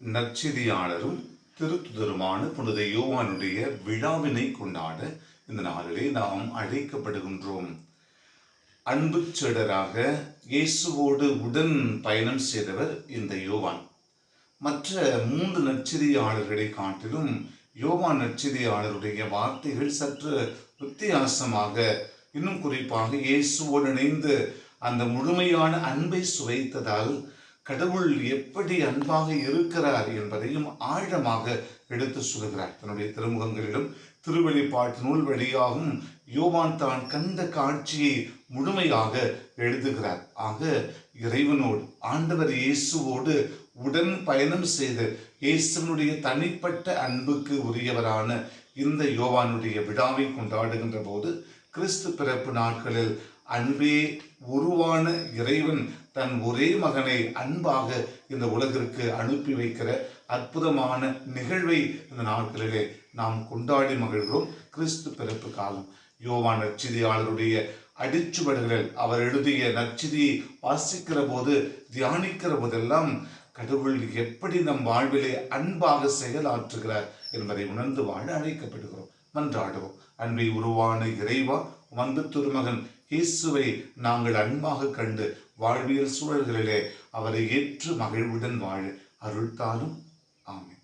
நற்செய்தியாளரும் திருத்துதருமான புனித யோவானுடைய விழாவினை கொண்டாட இந்த நாளிலே நாம் அழைக்கப்படுகின்றோம். அன்பு செடராக இயேசுவோடு உடன் பயணம் செய்தவர் இந்த யோவான். மற்ற மூன்று நற்செய்தியாளர்களை காட்டிலும் யோவான் நற்செய்தியாளருடைய வார்த்தைகள் சற்று வித்தியாசமாக இன்னும் குறிப்பாக இயேசுவோடு இணைந்து அந்த முழுமையான அன்பை சுவைத்ததால் கடவுள் எப்படி அன்பாக இருக்கிறார் என்பதையும் ஆழமாக எடுத்து சொல்கிறார். தன்னுடைய திருமுகங்களிலும் திருவெளிப்பாட்டு நூல் வழியாகவும் யோவான் தான் கண்ட காட்சியை முழுமையாக எழுதுகிறார். ஆக இறைவனோடு ஆண்டவர் இயேசுவோடு உடன் பயணம் செய்து இயேசுவனுடைய தனிப்பட்ட அன்புக்கு உரியவரான இந்த யோவானுடைய விழாவை கொண்டாடுகின்ற போது கிறிஸ்து பிறப்பு நாட்களில் அன்பே உருவான இறைவன் தன் ஒரே மகனை அன்பாக இந்த உலகிற்கு அனுப்பி வைக்கிற அற்புதமான நிகழ்வை இந்த நாட்களிலே நாம் கொண்டாடி மகிழ்கிறோம். கிறிஸ்து பிறப்பு காலம். யோவான் நச்சிதியாளருடைய அடிச்சுவடுகளில் அவர் எழுதிய நச்சிதியை வாசிக்கிற போது தியானிக்கிற போதெல்லாம் கடவுள் எப்படி நம் வாழ்விலே அன்பாக செயலாற்றுகிறார் என்பதை உணர்ந்து வாழ அழைக்கப்படுகிறோம். மன்றாடுவோம். அன்பை உருவான இறைவா வந்து திருமகன் இயேசுவை நாங்கள் அன்பாக கண்டு வாழ்வியல் சூழல்களிலே அவரை ஏற்று மகிழ்வுடன் வாழ அருள்தாலும் ஆமென்.